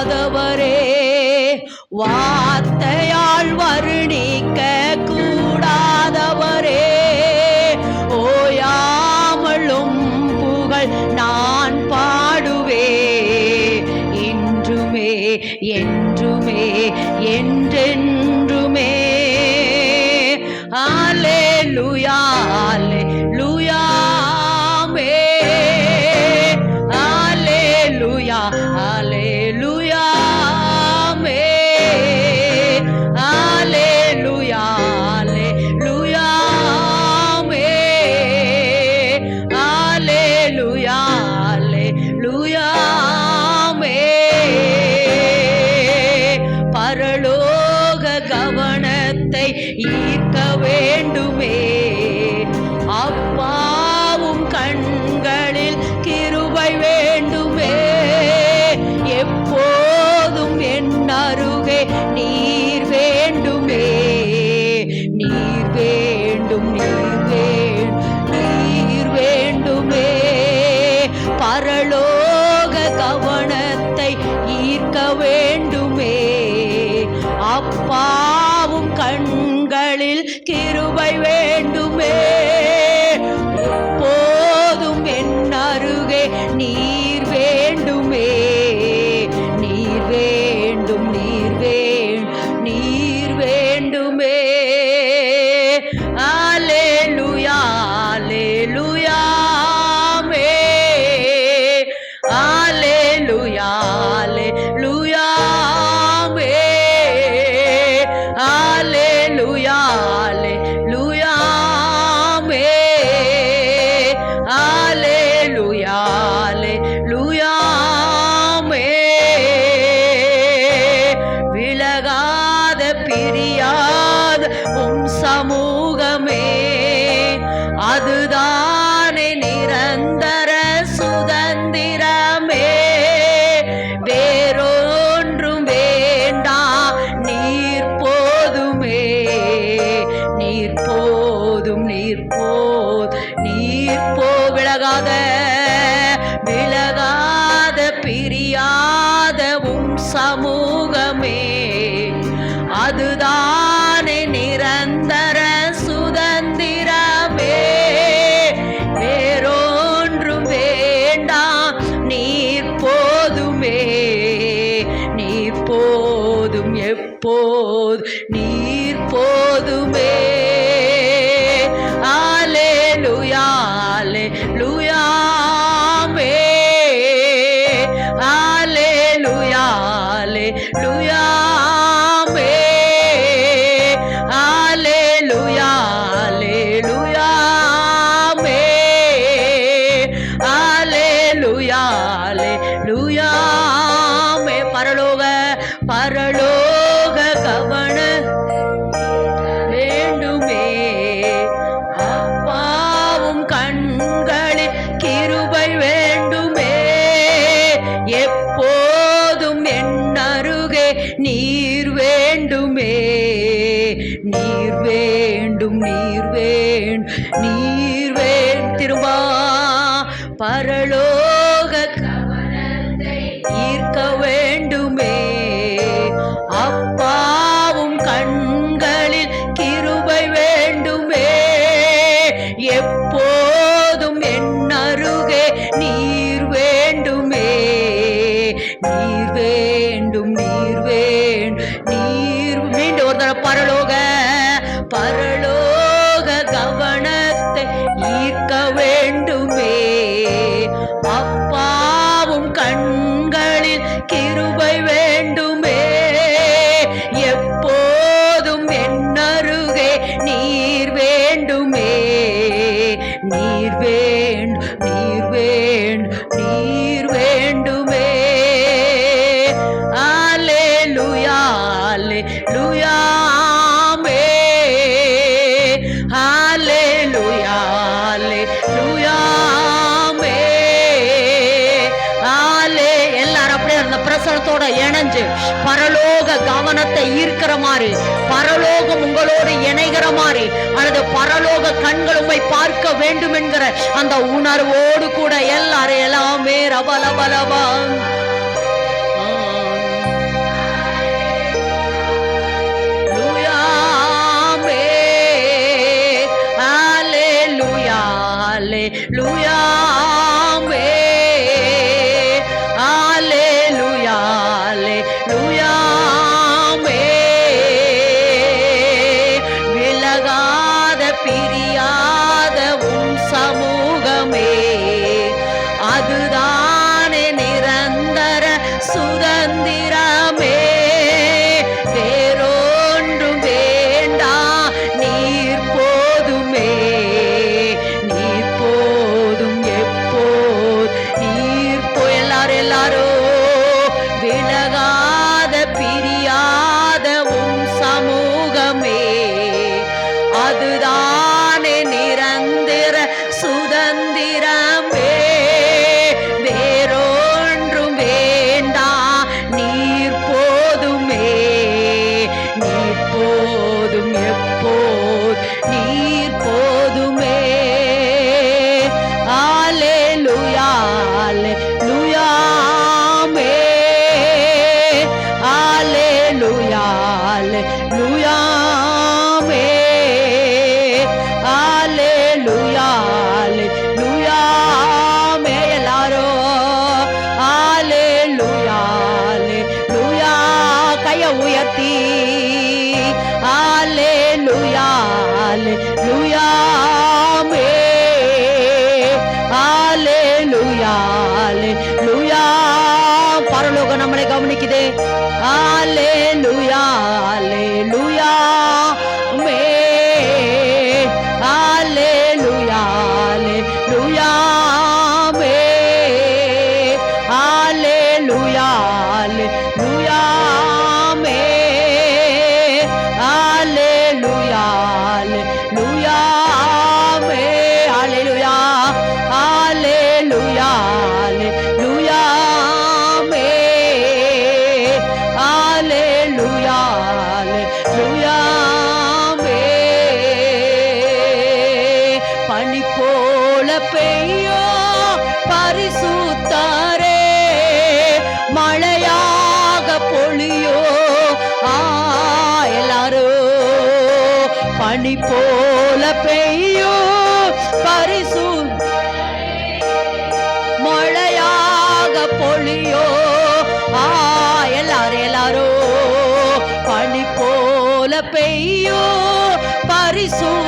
கூடாதவரே வார்த்தையால் வருணிக்க கூடாதவரே ஓயாமலும் புகழ் நான் பாடுவே இன்றுமே என்றுமே என்றென்றுமே. ஆலே லுயா ஆலே லுயா மே ஆலே லுயா சமூகமே. அதுதானே நிரந்தர சுதந்திரமே. வேறொன்றும் வேண்டாம் நீர் போதுமே. நீர் போதும் எப்போது நீர் போதுமே. ஆலே லுயா ஆலே லுயா நீர் வேண் நீர் வேண் மாதிரி அல்லது பரலோக கண்கள் உண்மை பார்க்க வேண்டும் என்கிற அந்த உணர்வோடு கூட எல்லாரும் எல்லாமே ரபலபலபா அதுதானே நிரந்தர சுதந்திரம். So.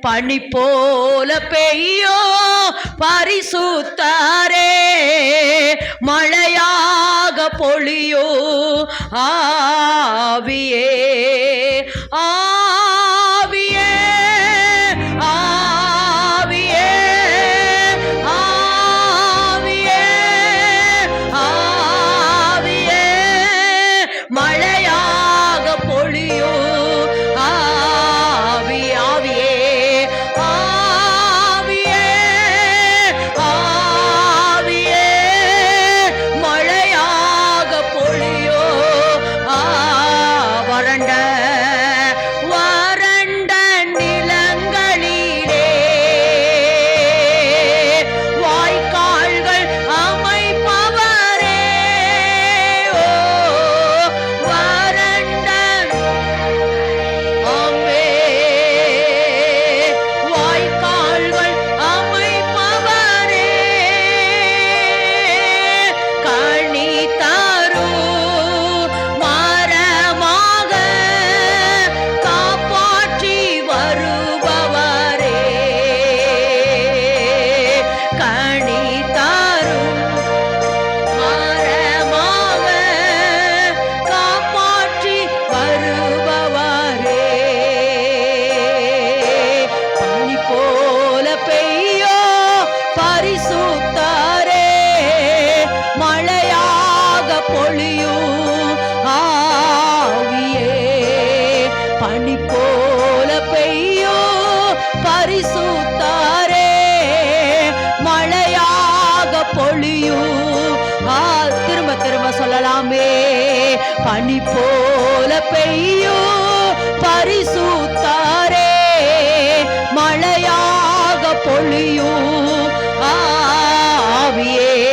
பனி போல பெய்யோ பரிசுத்தாரே. மழையாக பொழியோ ஆவியே ஆவியே ஆவியே ஆவியே ஆவியே. மழை திரும்ப திரும்ப சொல்லலாமே. பனி போல பெய்யும் பரிசூத்தாரே. மழையாக பொழியும் ஆவியே.